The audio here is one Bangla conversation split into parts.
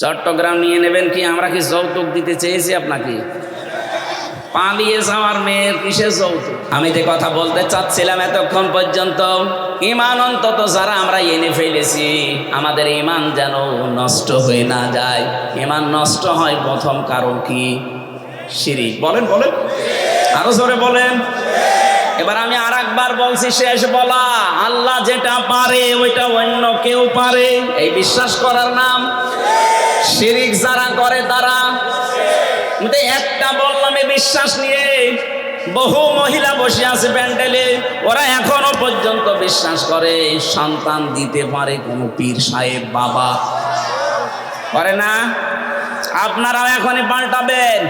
চট্টগ্রাম নিয়ে নেবেন কি? আমরা কি যৌতুক দিতে চেয়েছি আপনাকে? পালিয়ে যাওয়ার মেয়ের কিসের যৌতুক? আমি যে কথা বলতে চাচ্ছিলাম এতক্ষণ পর্যন্ত, ইমান অন্তত যারা আমরা এনে ফেলেছি, আমাদের ইমান যেন নষ্ট হয়ে না যায়। ইমান নষ্ট হয় প্রথম কারণ কি? শিরিক। বলেন বলেন। আরও জোরে বলেন। এবার আমি আর একবার বলছি, শেষ বলা। আল্লাহ যেটা পারে, ওইটা অন্য কেউ পারে। এই বিশ্বাস করার নাম শিরিক যারা করে তারা একটা বললাম বিশ্বাস নিয়ে বহু মহিলা বসে আছে প্যান্ডেলে, ওরা এখনও পর্যন্ত বিশ্বাস করে সন্তান দিতে পারে কোনো পীর সাহেব, বাবা। করে না? আপনারাও এখনই পাল্টাবেন।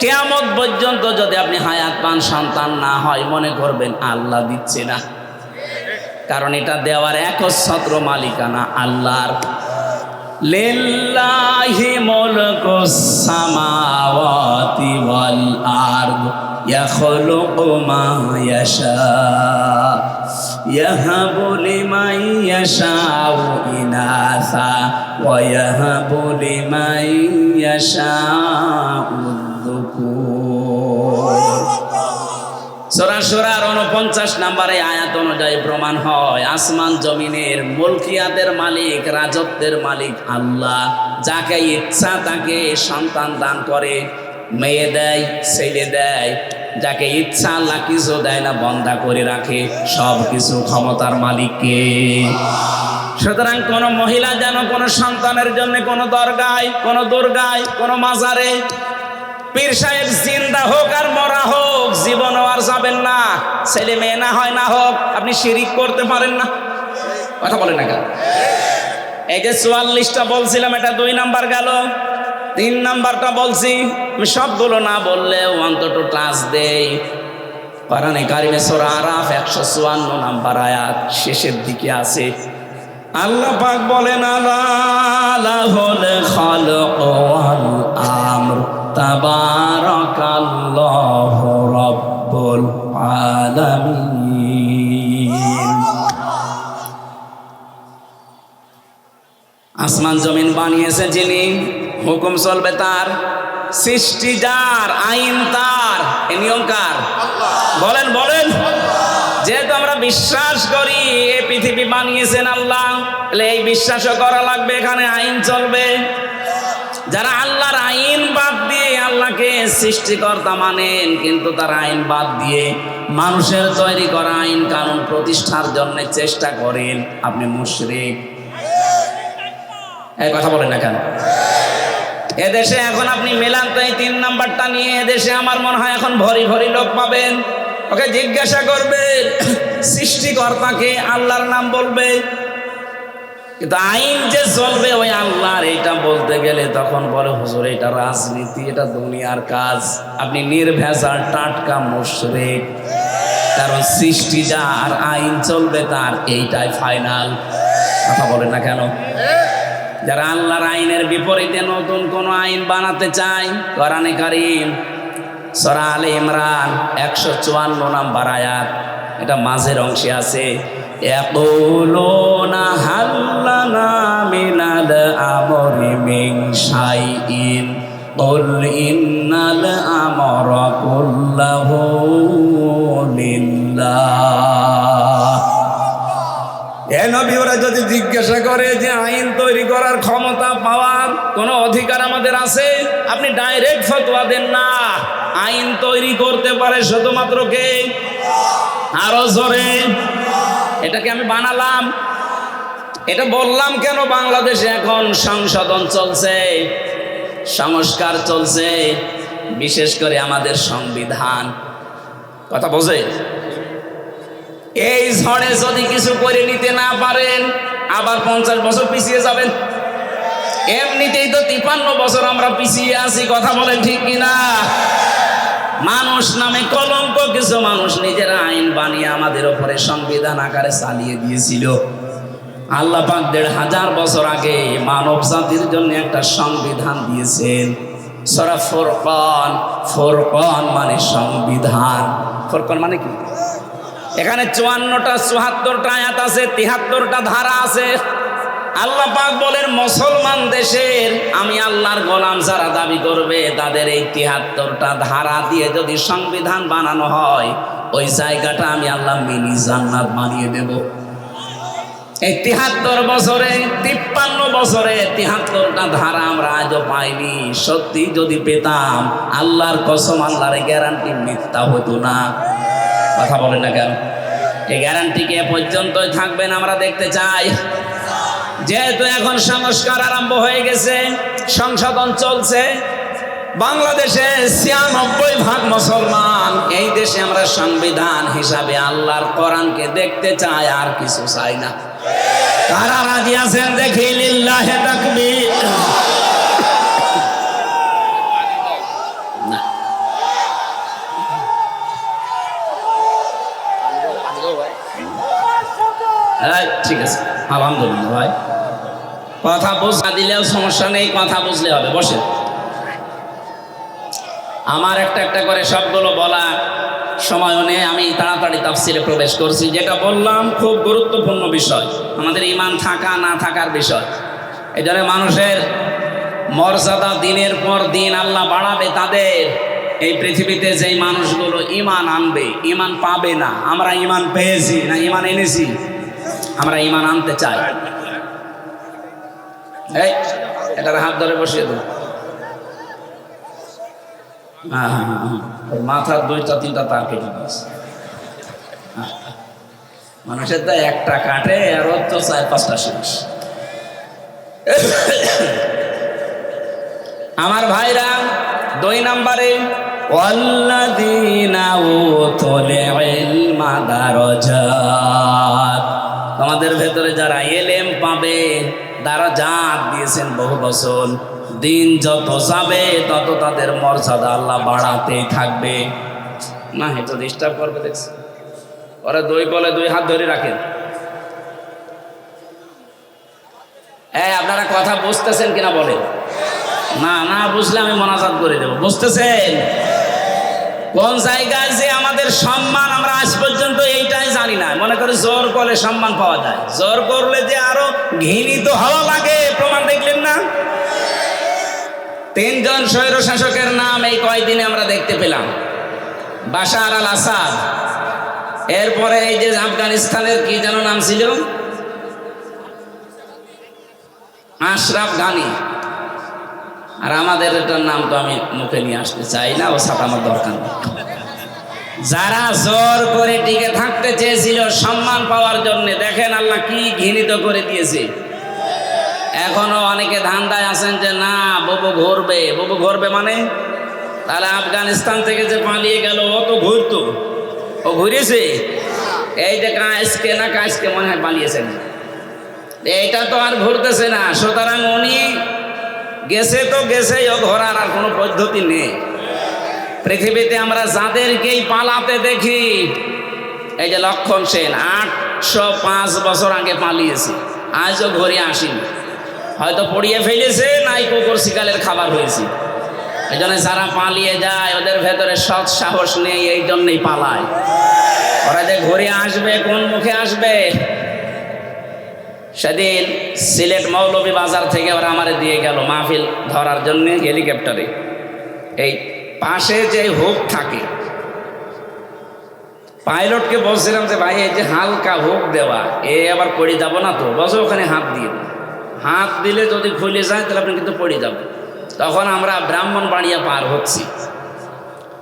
কেয়ামত পর্যন্ত যদি আপনি হায়াত পান, সন্তান না হয়, মনে করবেন আল্লাহ দিচ্ছে না। কারণ এটা দেওয়ার একচ্ছত্র মালিকানা আল্লাহর। লিল্লাহি মুলকু সামাওয়াতি ওয়াল আরদ, ইয়াখলুকু মা ইয়াশা, ইয়াহাবু লিমান ইয়াশাউ ইনাসা, ওয়া ইয়াহাবু লিমান ইয়াশাউ সোরা সোরার উনপঞ্চাশ নাম্বারে আয়াত অনুযায়ী প্রমাণ হয়, আসমান জমিনের মুলকিয়াতের মালিক, রাজত্বের মালিক আল্লাহ, যাকে ইচ্ছা তাকে সন্তান দান করে, মেয়ে দেয়, ছেলে দেয়, যাকে ইচ্ছা আল্লাহ কিছু দেয় না, বন্ধা করে রাখে সব কিছু ক্ষমতার মালিককে। সুতরাং কোনো মহিলা যেন কোনো সন্তানের জন্য কোনো দরগায়, কোনো দুর্গায়, কোনো মাজারে, পীর সাহেব জিন্দা হোক আর মরা হোক জীবন আর যাবেন না। ছেলে মেয়ে না হয় না হোক, আপনি শিরিক করতে পারেন না। কথা বলেন না এই যে চুয়াল্লিশটা বলছিলাম, এটা দুই নাম্বার গেল। তিন নাম্বারটা বলছি, আমি সবগুলো না বললেও অন্তত টাচ দেই। পারানে কারিমে সোরা আরাফ একশো চুয়ান্ন নাম্বার আয়াত শেষের দিকে আছে। আল্লাহ পাক বলেন আলাহুল খালক ওয়াল তাবারাকাল্লাহু রাব্বুল আলামিন। আসমান জমিন বানিয়েছে যিনি, হুকুম চলবে তার। সৃষ্টি যার, আইন তার। এ নিয়ম কার? বলেন বলেন। যেহেতু আমরা বিশ্বাস করি এই পৃথিবী বানিয়েছেন আল্লাহ এই বিশ্বাসও করা লাগবে, এখানে আইন চলবে। যারা আল্লাহর আইন দিয়ে আল্লাহকে সৃষ্টিকর্তা মানেন, কিন্তু তার আইন বাদ দিয়ে মানুষের তৈরি করা আইন কানুন প্রতিষ্ঠার জন্য চেষ্টা করেন আপনি মুশরিক। এই কথা বলেন না কেন? এদেশে এখন আপনি মেলান তো তিন নাম্বারটা নিয়ে এদেশে আমার মনে হয় এখন ভরি ভরি লোক পাবেন। ওকে জিজ্ঞাসা করবে, সৃষ্টিকর্তাকে আল্লাহর নাম বলবে কিন্তু আইন যে চলবে ওই আল্লাহর এইটা বলতে গেলে তখন বলে, হুজুর, এটা রাজনীতি, এটা দুনিয়ার কাজ। আপনি নির্ভেজাল, টাটকা মুশরিক। কারণ সৃষ্টি যার আইন চলবে তার এইটাই ফাইনাল। কথা বলেন না কেন? যারা আল্লাহর আইনের বিপরীতে নতুন কোন আইন বানাতে চায়, কোরআনে কারিম, সরা আলে ইমরান, একশো চুয়ান্ন নাম্বার আয়াত, এটা মাঝের অংশে আছে। يقولون هل لنا من الأمر من شيء قل إن الأمر كله لله এ নবী ওরা যদি জিজ্ঞাসা করে যে আইন তৈরি করার ক্ষমতা পাওয়ার কোনো অধিকার আমাদের আছে আপনি ডাইরেক্ট ফতোয়া দেন না আইন তৈরি করতে পারে শুধুমাত্র কে আরো জোরে এটাকে আমি বানালাম। এটা বললাম কেন? বাংলাদেশে এখন সংশোধন চলছে সংস্কার চলছে বিশেষ করে আমাদের সংবিধান। কথা বোঝে? এই ঝড়ে যদি কিছু করে নিতে না পারেন, আবার পঞ্চাশ বছর পিছিয়ে যাবেন। এমনিতেই তো তিপান্ন বছর আমরা পিছিয়ে আছি, কথা বলেন ঠিক কিনা? মানুষ নামে কলঙ্ক, কিছু মানুষ নিজেরা আইন বানিয়ে আমাদের ওপরে সংবিধান আকারে চালিয়ে দিয়েছিল। আল্লাহ পাক দেড় হাজার বছর আগে মানব জাতির জন্য একটা সংবিধান দিয়েছেন। সরা ফোরকন ফোরকন মানে সংবিধান। ফোরকন মানে কি? এখানে চুয়ান্নটা, চুয়াত্তরটা আয়াত আছে, তিহাত্তরটা ধারা আছে। আল্লাহ পাক বলেন, মুসলমান দেশের আমি আল্লাহর গোলাম যারা দাবি করবে, তাদের এই তিহাত্তরটা ধারা দিয়ে যদি সংবিধান বানানো হয়, ওই জায়গাটা আমি আল্লাহ মিনি জান্নাত বানিয়ে দেব। এই তিহাত্তর বছরে, তিপ্পান্ন বছরে তিহাত্তরটা ধারা আমরা আজও পাইনি। সত্যি যদি পেতাম, আল্লাহর কসম, আল্লাহর গ্যারান্টি মিথ্যা হতো না। কথা বলেন না কেন? এই গ্যারান্টি কে পর্যন্তই থাকবেন আমরা দেখতে চাই? যেহেতু এখন সংস্কার আরম্ভ হয়ে গেছে, সংশোধন চলছে, বাংলাদেশে ছিয়ানব্বই ভাগ মুসলমান এই দেশে আমরা সংবিধান হিসাবে আল্লাহর কোরআনকে দেখতে চাই, আর কিছু চাই না। কারা রাজি আছেন দেখি, লিল্লাহে তাকবীর। ঠিক আছে। আলহামদুলিল্লাহ, ভাই। কথা বোঝা দিলেও সমস্যা নেই, কথা বুঝলে হবে বসে আমার একটা একটা করে সবগুলো বলা সময় নেই, আমি তাড়াতাড়ি তাফসিরে প্রবেশ করছি। যেটা বললাম খুব গুরুত্বপূর্ণ বিষয়, আমাদের ইমান থাকা না থাকার বিষয়। এই মানুষের মর্যাদা দিনের পর দিন আল্লাহ বাড়াবে তাদের। এই পৃথিবীতে যেই মানুষগুলো ইমান আনবে ইমান পাবে না, আমরা ইমান পেয়েছি না ইমান এনেছি, আমরা ইমান আনতে চাই। এই এটার হাত ধরে বসিয়ে দেবো হ্যাঁ হ্যাঁ হ্যাঁ, মাথার দুইটা তিনটা তার কেটে দিয়েছে। মানুষের তো একটা কাটে আর তো চার পাঁচটা শেষ। আমার ভাইরা দুই নম্বরে তোমাদের ভেতরে যারা এলেম পাবে দারাজাত দিয়েছেন বহু বছর। দিন যত যাবে, তত তাদের মর্যাদা আল্লাহ বাড়াতেই থাকবে। না এটা ডিস্টার্ব করবে, দেখছি। ওরা দুই বলে দুই হাত ধরে রাখেন। হ্যাঁ আপনারা কথা বুঝতেছেন কিনা বলেন? না না, বুঝলে আমি মনাজাত করে দেবো। বুঝতেছেন? কোন জায়গায় যে আমাদের সম্মান আমরা আজ পর্যন্ত এইটাই জানি না। মনে করি জোর করলে সম্মান পাওয়া যায়। জোর করলে যে আরও ঘৃণিত হওয়া লাগে, প্রমাণ দেখলেন না? তিনজন স্বৈর শাসকের নাম এই কয়দিনে আমরা দেখতে পেলাম। বাশার আল আসাদ। এরপরে এই যে আফগানিস্তানের কি যেন নাম ছিল? আশরাফ গানি আর আমাদের এটার নাম তো আমি মুখে নিয়ে আসতে চাই না, ও সাথে আমার দরকার। যারা জোর করে টিকে থাকতে চেয়েছিল সম্মান পাওয়ার জন্য, দেখেন আল্লাহ কি ঘৃণিত করে দিয়েছে। এখনও অনেকে ধান্দায় আছেন যে, না, ববু ঘুরবে। ববু ঘুরবে মানে? তাহলে আফগানিস্তান থেকে যে পালিয়ে গেল, ও তো ঘুরতো। ও ঘুরেছে? এই যে কাজকে না কাজকে মনে হয় পালিয়েছেন এইটা তো আর ঘুরতেছে না। সুতরাং উনি গেছে তো গেছে ও ঘোরার আর কোনো পদ্ধতি নেই। পৃথিবীতে আমরা যাদেরকেই পালাতে দেখি, এই যে লক্ষণ সেন, আটশো পাঁচ বছর আগে পালিয়েছে, আজও ঘরে আসেনি। হয়তো পড়িয়ে ফেলেছে, নাই কুকুর শিকালের খাবার হয়েছে। এই জন্য যারা পালিয়ে যায়, ওদের ভেতরে সৎ সাহস নেই, এই জন্যই পালায়। ওরা যে ঘুরে আসবে, কোন মুখে আসবে? সেদিন সিলেট মৌলভী বাজার থেকে ওরা আমার দিয়ে গেল মাহফিল ধরার জন্য হেলিকপ্টারে। এই পাশে যে হুক থাকে। পাইলটকে বলছিলাম যে, ভাই, এই যে হালকা হুক দেওয়া, এ আবার পড়ে যাব না তো? বসে ওখানে হাত দিয়ে। হাত দিলে যদি খুলে যায়, তাহলে আপনি কিন্তু পড়ে যাবেন তখন আমরা ব্রাহ্মণ বাড়িয়া পার হচ্ছি।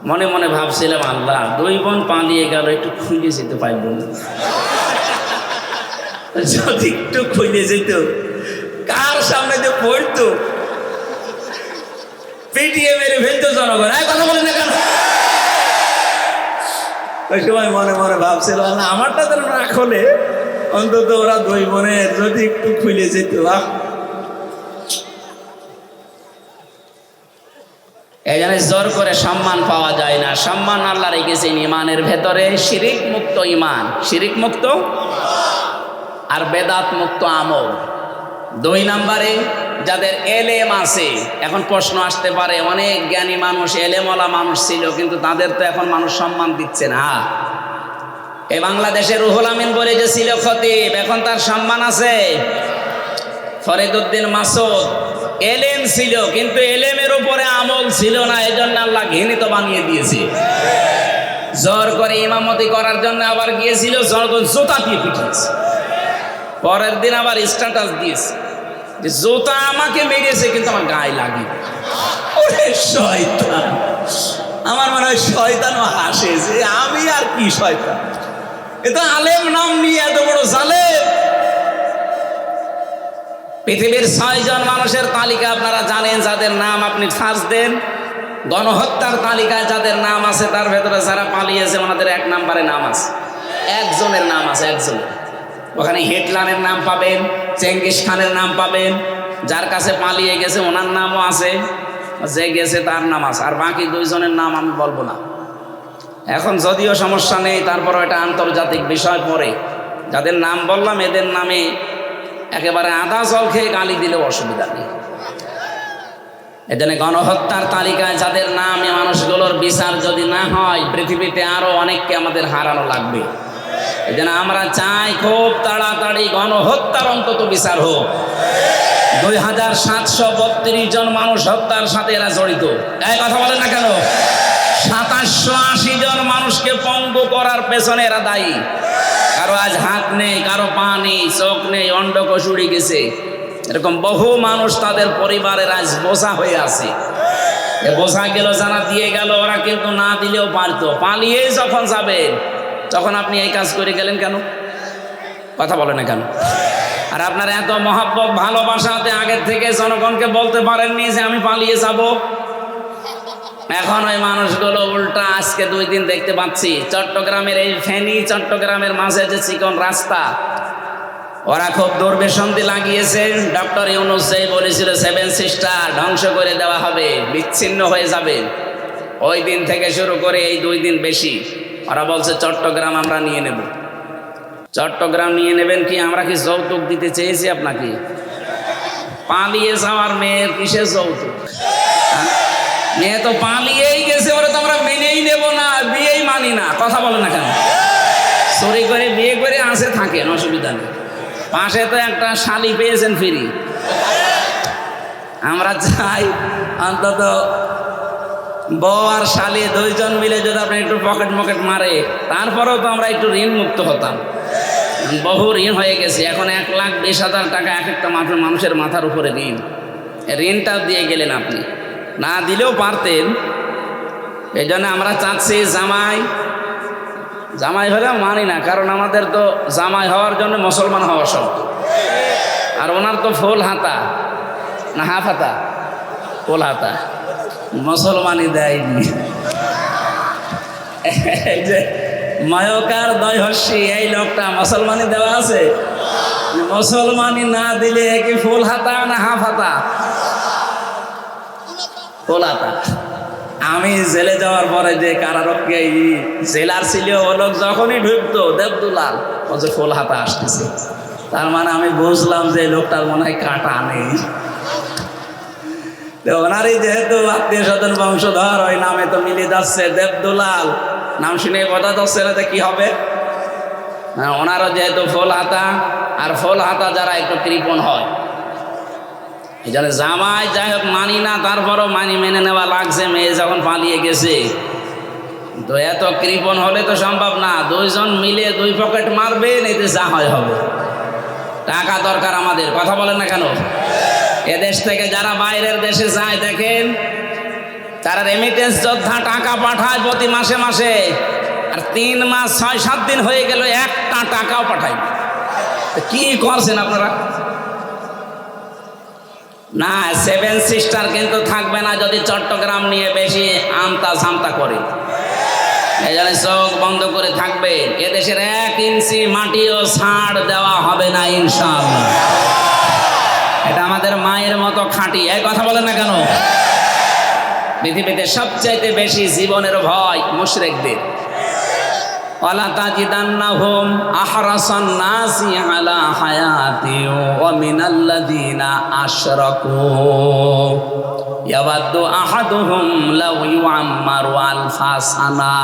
মনে মনে ভাবছিলাম, আল্লাহ, দুই বোন পালিয়ে গেল, একটু খুলে যেতে পারব না। যদি একটু খুলে যেত, কার সামনে যে পড়তো? পিটিয়ে মেরে ফেলতো জনগণ। এই কথা বলেন না ওই সময় মনে মনে ভাবছিল, না, আমারটা তো না খোলে, অন্তত ওরা দুই বোনের যদি একটু খুলে যেত, আহ। জন্য জোর করে সম্মান পাওয়া যায় না। সম্মান আল্লাহ রেখেছেন ইমানের ভেতরে শিরিক মুক্ত ইমান। শিরিক মুক্ত আর বেদাত মুক্ত আমল। দুই নম্বরে যাদের এলেম আছে, এখন প্রশ্ন আসতে পারে, অনেক জ্ঞানী মানুষ, এলেমওয়ালা মানুষ ছিল, কিন্তু তাদের তো এখন মানুষ সম্মান দিচ্ছে না। এ বাংলাদেশের রুহুল আমিন বলে যে, ছিল খতিব, এখন তার সম্মান আছে। ফরিদুদ্দিন মাসুদ, এলেম ছিল, কিন্তু এলেমের উপরে আমল ছিল না, এজন্য আল্লাহ ঘৃণিত বানিয়ে দিয়েছে। জোর করে ইমামতি করার জন্য আবার গিয়েছিল জোর করে জোতা দিয়ে পিটিয়েছে পরের দিন আবার স্ট্যাটাস দিয়েছে যে জোতা আমাকে মেরেছে, কিন্তু আমার গায়ে লাগে। ওরে শয়তান। আমার মনে হয় শয়তানও হাসে যে আমি আর কি শয়তান? এ তো আলেম নাম নিয়ে এত বড় জালেম। পৃথিবীর ছয়জন মানুষের তালিকা আপনারা জানেন, যাদের নাম আপনি ফার্স্ট দেন। গণহত্যার তালিকায় যাদের নাম আছে, তার ভেতরে যারা পালিয়েছে, ওনাদের এক নাম্বারে নাম আছে। একজনের নাম আছে একজন ওখানে হিটলারের নাম পাবেন, চেঙ্গিস খানের নাম পাবেন, যার কাছে পালিয়ে গেছে ওনার নামও আছে, যে গেছে তার নাম আছে, আর বাকি দুইজনের নাম আমি বলব না। এখন যদিও সমস্যা নেই তারপর এটা আন্তর্জাতিক বিষয় পড়ে। যাদের নাম বললাম, এদের নামে একেবারে আদা জল খেয়ে গালি দিলেও অসুবিধা নেই। এজন্য গণহত্যার তালিকায় যাদের নাম এই মানুষগুলোর বিচার যদি না হয়, পৃথিবীতে আরও অনেককে আমাদের হারানো লাগবে। এই আমরা চাই খুব তাড়াতাড়ি গণহত্যার অন্তত বিচার হোক। দুই হাজার সাতশো বত্রিশ জন মানুষ হত্যার সাথে এরা জড়িত। এই কথা বলেন না কেন? সাতাশশো আশি জন মানুষকে পঙ্গু করার পেছনে এরা দায়ী। কারও আজ হাত নেই, কারও পা নেই, চোখ নেই অন্ডকোষ উড়ে গেছে। এরকম বহু মানুষ তাদের পরিবারের আজ বোঝা হয়ে আছে। বোঝা গেল, যারা দিয়ে গেল, ওরা কিন্তু না দিলেও পারতো। পালিয়ে যখন যাবেন তখন আপনি এই কাজ করে গেলেন কেন? কথা বলে না কেন? আর আপনার এত মহাব্বত, ভালোবাসাতে আগের থেকে জনগণকে বলতে পারেননি যে আমি পালিয়ে যাব। এখন ওই মানুষগুলো উল্টা আজকে দুই দিন দেখতে পাচ্ছি, চট্টগ্রামের এই ফেনী, চট্টগ্রামের মাঝে যে চিকন রাস্তা, ওরা খুব দুর্বেশন্তি লাগিয়েছে। ডক্টর ইউনুস যেই বলেছিল সেভেন সিস্টার ধ্বংস করে দেওয়া হবে, বিচ্ছিন্ন হয়ে যাবে। ওই দিন থেকে শুরু করে এই দুই দিন বেশি। ওরা বলছে, চট্টগ্রাম আমরা নিয়ে নেব। চট্টগ্রাম নিয়ে নেবেন কি? আমরা কি যৌতুক দিতে চেয়েছি আপনাকে? পালিয়ে যাওয়ার মেয়ের কিসের যৌতুক? হ্যাঁ? মেয়ে তো পালিয়েই গেছে, ওরা তো আমরা মেনেই নেব না, বিয়েই মানি না। কথা বলে না কেন? চুরি করে বিয়ে করে আসে থাকেন, অসুবিধা নেই। পাশে তো একটা শালি পেয়েছেন ফিরি। আমরা চাই অন্তত বউ আর শালি দুইজন মিলে যদি আপনি একটু পকেট মকেট মারে, তারপরেও তো আমরা একটু ঋণ মুক্ত হতাম। বহু ঋণ হয়ে গেছে, এখন এক লাখ বিশ হাজার টাকা এক একটা মাত্র মানুষের মাথার উপরে ঋণ। ঋণটা দিয়ে গেলেন আপনি। না দিলেও পারতেন। এই জন্য আমরা চাচ্ছি জামাই জামাই হলেও মানি না, কারণ আমাদের তো জামাই হওয়ার জন্য মুসলমান হওয়া শর্ত। আর ওনার তো ফুল হাতা, না হাফ হাতা, ফুল হাতা। মুসলমানই দেয়নি। মায়কার দয়হস্যি এই লোকটা মুসলমানি দেওয়া আছে? মুসলমানি না দিলে কি ফুল হাতা না হাফ হাতা? ফুল হাতা। আমি জেলে যাওয়ার পরে যে কারারক্ষে জেলার ছিল ও লোক যখনই ঢুকতো, দেবদুলাল, ও যে ফুল হাতা আসতেছে। তার মানে আমি বুঝলাম যে লোকটার মনে হয় কাটা নেই। ওনারই যেহেতু আত্মীয় স্বজন বংশধর ওই নামে তো মিলে যাচ্ছে দেবদুলাল। নাম শুনে কথা যাচ্ছে না কি হবে? হ্যাঁ, ওনারও যেহেতু ফুল হাতা আর ফুল হাতা যারা একটু কৃপণ হয়। এই জন্য জামাই যাই হোক মানি না তারপরও মানি মেনে নেওয়া লাগছে মেয়ে যখন পালিয়ে গেছে। তো এত কৃপণ হলে তো সম্ভব না দুইজন মিলে দুই পকেট মারবে এতে যা হয় হবে। টাকা দরকার আমাদের কথা বলেন না কেন? এদেশ থেকে যারা বাইরের দেশে যায়, দেখেন, তারা রেমিটেন্স যোদ্ধা টাকা পাঠায় প্রতি মাসে মাসে, আর তিন মাস, ছয়, সাত দিন হয়ে গেল, একটা টাকাও পাঠায় কি করছেন আপনারা? না সেভেন সিস্টার কিন্তু থাকবে না যদি চট্টগ্রাম নিয়ে বেশি আমতা সামতা করে। এই চোখ বন্ধ করে থাকবে। এদেশের এক ইঞ্চি মাটিও ছাড় দেওয়া হবে না, ইনশাআল্লাহ। এটা আমাদের মায়ের মতো খাঁটি। এই কথা বলেন না কেন? পৃথিবীতে সবচাইতে বেশি জীবনের ভয় মুশরেকদের। ওয়ালা আলা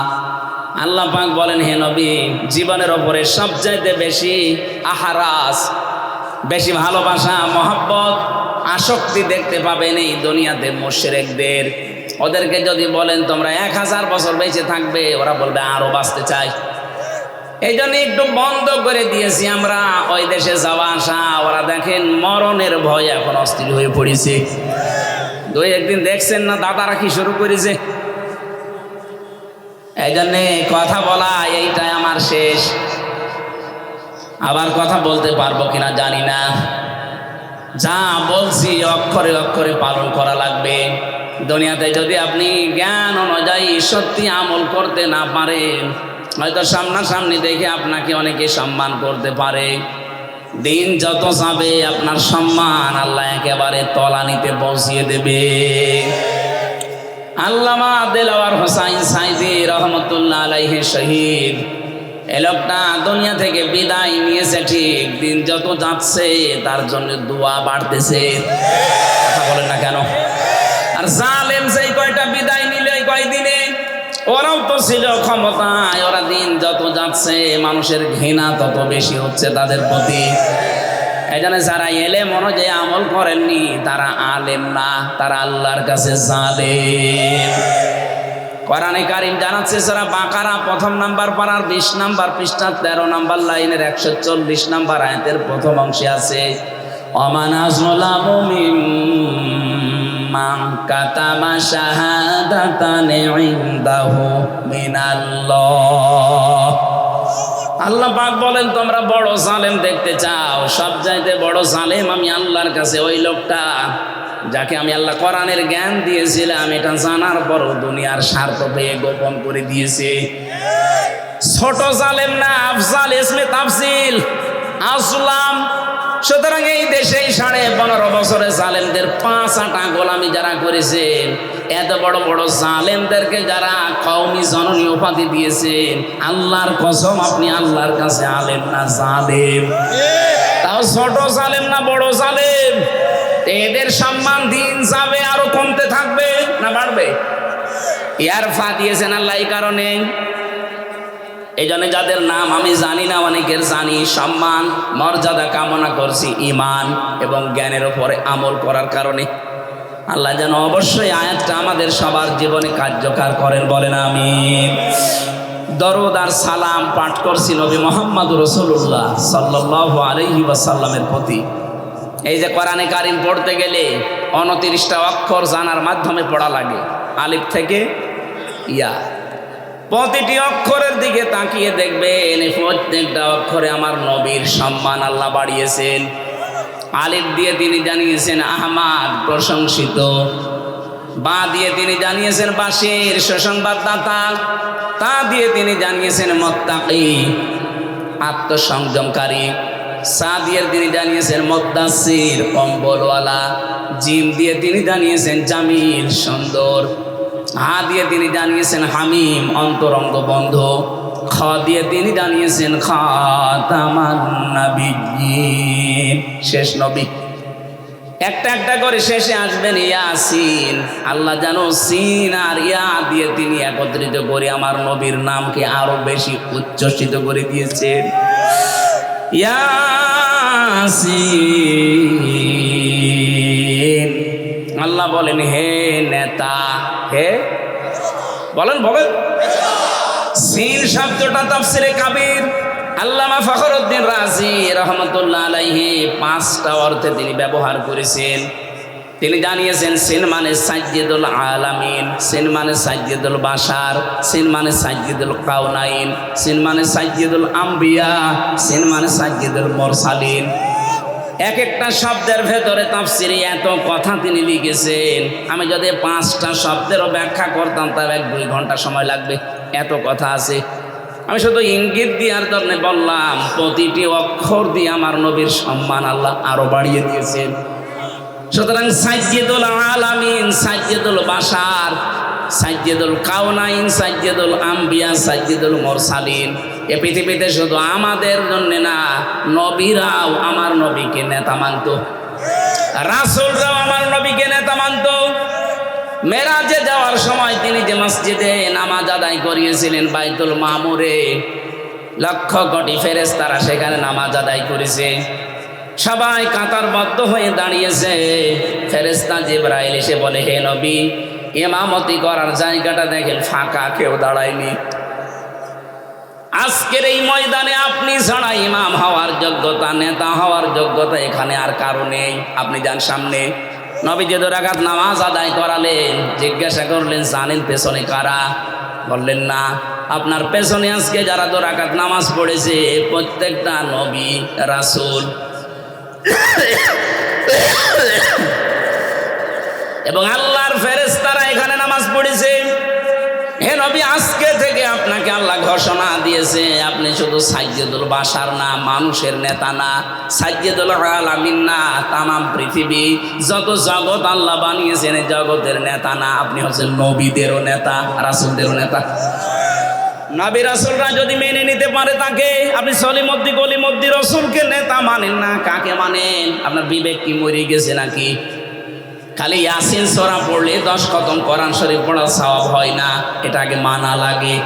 আল্লাহ বলেন, হে নবী, জীবনের ওপরে সবচাইতে বেশি আহারাস বেশি ভালোবাসা, মহব্বত, আসক্তি দেখতে পাবেন এই দুনিয়াতে মোশেরেকদের। ওদেরকে যদি বলেন, তোমরা এক হাজার বছর বেঁচে থাকবে, ওরা বলবে আরও বাঁচতে চাই। এই জন্য একটু বন্ধ করে দিয়েছি আমরা ওই দেশে যাওয়া আসা। ওরা দেখেন মরণের ভয় এখন অস্থির হয়ে পড়েছে। দুই একদিন দেখছেন না, দাদারা কি শুরু করেছে? এই জন্যে কথা বলা, এইটাই আমার শেষ। আবার কথা বলতে পারব কিনা জানি না। যা বলছি অক্ষরে অক্ষরে পালন করা লাগবে। দুনিয়াতে যদি আপনি জ্ঞান অনুযায়ী সত্যি আমল করতে না পারেন, হয়তো সামনাসামনি দেখে আপনাকে অনেকে সম্মান করতে পারে। দিন যত যাবে আপনার সম্মান আল্লাহ একেবারে তলানিতে পৌঁছিয়ে দেবে। আল্লামা দেলাওয়ার হোসাইন সাইদি রহমতুল্লাহ আলাইহে শহীদ এ লোকটা দুনিয়া থেকে বিদায় নিয়েছে ঠিক। দিন যত যাচ্ছে, তার জন্য দোয়া বাড়তেছে। কথা বলেন না কেন? আর জালেম সেই কয়টা বিদায় নিলে কয়দিনে? ওরাও তো ছিল ক্ষমতায়, ওরা দিন যত যাচ্ছে, মানুষের ঘৃণা তত বেশি হচ্ছে তাদের প্রতি। এই জন্য যারা এলে মনে যে আমল করেননি, তারা আলেম না, তারা আল্লাহর কাছে জালেম। কোরআনে কারিম জানাচ্ছে যারা বাকারা, প্রথম নাম্বার পাড়ার বিশ নাম্বার পৃষ্ঠা তেরো নাম্বার লাইনের একশো চল্লিশ নাম্বার আয়াতের প্রথম অংশে আছে আল্লাহ পাক বলেন, তোমরা বড় জালেম দেখতে চাও সব চাইতে বড় জালেম আমি আল্লাহর কাছে ওই লোকটা। যাকে আমি আল্লাহ কোরআনের জ্ঞান দিয়েছিলাম, এটা জানার পরও দুনিয়ার স্বার্থ পেয়ে গোপন করে দিয়েছে। ছোট জালেম না, আফজাল ইসমে তাফসিল আসলাম। সুতরাং এই দেশে সাড়ে পনেরো বছরে জালেমদের পাঁচ আটা গোলামি যারা করেছেন এত বড় বড় জালেমদেরকে যারা কওমি জননী উপাধি দিয়েছেন আল্লাহর কসম, আপনি আল্লাহর কাছে আলেম না জালেম? তাও ছোট জালেম না বড় জালেম? এদের সম্মান দিন যাবে, আরও কমতে থাকবে, না বাড়বে? ইয়ার ফা দিয়েছেন আল্লাহ এই কারণে। এই জন্য যাদের নাম আমি জানি না, অনেকের জানি, সম্মান, মর্যাদা কামনা করছি ইমান এবং জ্ঞানের ওপরে আমল করার কারণে। আল্লাহ যেন অবশ্যই আয়াতটা আমাদের সবার জীবনে কার্যকর করেন, বলেন আমি দরদ আর সালাম পাঠ করছি নবী মোহাম্মদ রসুল্লাহ সাল্লাহ আলহি ওয়াসাল্লামের প্রতি। এই যে কোরআনে কারিম পড়তে গেলে অনতিরিশটা অক্ষর জানার মাধ্যমে পড়া লাগে। আলিফ থেকে ইয়া। প্রতিটি অক্ষরের দিকে তাকিয়ে দেখবেন প্রত্যেকটা অক্ষরে আমার নবীর সম্মান আল্লাহ বাড়িয়েছেন। আলিফ দিয়ে তিনি জানিয়েছেন, আহমাদ প্রশংসিত। বা দিয়ে তিনি জানিয়েছেন বাসির সুসংবাদদাতা। তা দিয়ে তিনি জানিয়েছেন, মত্তাকি। আত্মসংযমকারী। সা দিয়ে তিনি জানিয়েছেন মদ্দাসির কম্বলওয়ালা। জিম দিয়ে তিনি জানিয়েছেন, জামিল সুন্দর। হা দিয়ে তিনি জানিয়েছেন, হামিম অন্তরঙ্গ বন্ধ। খ দিয়ে তিনি জানিয়েছেন, খাতামান নবিয়্যিন। শেষ নবী। একটা একটা করে শেষে আসবেন, ইয়াসিন। আল্লাহ জানো সিন আর ইয়া দিয়ে তিনি একত্রিত করে আমার নবীর নামকে আরও বেশি উচ্ছ্বসিত করে দিয়েছেন। ইয়াসিন। আল্লাহ বলেন, হে নেতা, হে বলেন বলেন। সিন শব্দটা তাফসিরে কাবির। আল্লামা ফখরুদ্দিন রাজি রহমতুল্লাহ আলাইহি পাঁচটা অর্থে তিনি ব্যবহার করেছেন। তিনি জানিয়েছেন, সিন মানে সাজ্জিদুল আলামিন, সিন মানে সাজ্জিদুল বাসার সিন মানে সাজ্জিদুল কাউনাইন সিন মানে সাজ্জিদুল আম্বিয়া, সিন মানে সাজ্জিদুল মোরসালিন। এক একটা শব্দের ভেতরে তাফসিরে এত কথা তিনি লিখেছেন। আমি যদি পাঁচটা শব্দেরও ব্যাখ্যা করতাম তবে এক দুই ঘণ্টা সময় লাগবে। এত কথা আছে। আমি শুধু ইঙ্গিত দেওয়ার জন্য বললাম, প্রতিটি অক্ষর দিয়ে আমার নবীর সম্মান আল্লাহ আরও বাড়িয়ে দিয়েছেন। সুতরাং সাজ্জেদুল আলামিন, সাজ্জেদুল বাসার সাজ্জেদুল কাউনাইন সাজ্জেদুল আম্বিয়া, সাজ্জেদুল মোরসালিন। এ পৃথিবীতে শুধু আমাদের জন্য না, নবীরাও আমার নবীকে নেতা মানত। রাসুলরাও আমার নবীকে নেতা মানত। মেরাজে যাওয়ার সময় তিনি যে মসজিদে নামাজ আদায় করিয়েছিলেন বাইতুল মামুরে, লক্ষ কোটি ফেরেস তারা সেখানে নামাজ আদায় করেছে। সবাই কাতার কাতারবদ্ধ হয়ে দাঁড়িয়েছে। ফেরেস্তা জিব্রাইল এসে বলে, হে নবী, ইমামতি করার জায়গাটা দেখেন, ফাঁকা, কেউ দাঁড়ায়নি। আজকের এই ময়দানে আপনি ছাড়া ইমাম হওয়ার যোগ্যতা, নেতা হওয়ার যোগ্যতা এখানে আর কারও নেই। আপনি যান সামনে। নবী যে রাখাত নামাজ আদায় করালেন, জিজ্ঞাসা করলেন, জানেন পেছনে কারা? বললেন, না, আপনার পেছনে আজকে যারা দোরাকাত নামাজ পড়েছে, প্রত্যেকটা নবী রাসূল। এবং আল্লাহর ফেরেশতারা এখানে নামাজ পড়েছে। হে নবী, আজকে থেকে আপনাকে আল্লাহ ঘোষণা দিয়েছে, আপনি শুধু সাইজেদুল বাসার না, মানুষের নেতা না সাজ্জেদুল আলামিন না, তামাম পৃথিবী, যত জগৎ আল্লাহ বানিয়েছেন জগতের নেতা না, আপনি হচ্ছেন নবীদেরও নেতা, রাসুলদেরও নেতা। নবী রাসুলরা যদি মেনে নিতে পারে তাকে, আপনি সলিমদ্দি গলিমদ্দি রসুলকে নেতা মানেন না, কাকে মানেন? আপনার বিবেক কি মরে গেছে নাকি? খালি ইয়াসিন সোরা পড়লে দশ খতম কোরআন শরীফ পড়া সওয়াব হয় না, এটা আগে মানা লাগে।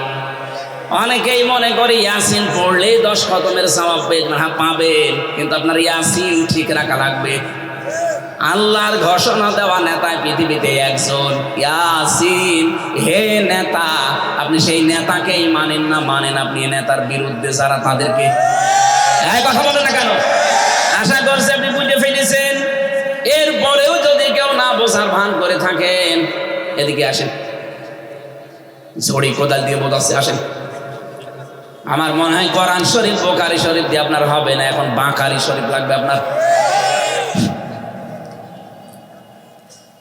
অনেকেই মনে করে ইয়াসিন পড়লে দশ খতমের সওয়াব পেয়ে হ্যাঁ পাবেন, কিন্তু আপনার ইয়াসিন ঠিক রাখা লাগবে। আল্লাহর ঘোষণা দেওয়া নেতা পৃথিবীতে একজন। ইয়াসিন, হে নেতা, আপনি সেই নেতাকেই মানেন না, মানেন আপনি নেতার বিরুদ্ধে যারা তাদেরকে কথা বলেন না কেন? আশা করছি আপনি বুঝে ফেলেছেন। এরপরেও যদি কেউ না বোঝার ভান করে থাকেন, এদিকে আসেন। ঝড়ি কোদাল দিয়ে বোঝাচ্ছে, আসেন। আমার মনে হয় কোরআন শরীফ বোকারি শরীফ দিয়ে আপনার হবে না, এখন বাঁকারি শরীফ লাগবে আপনার।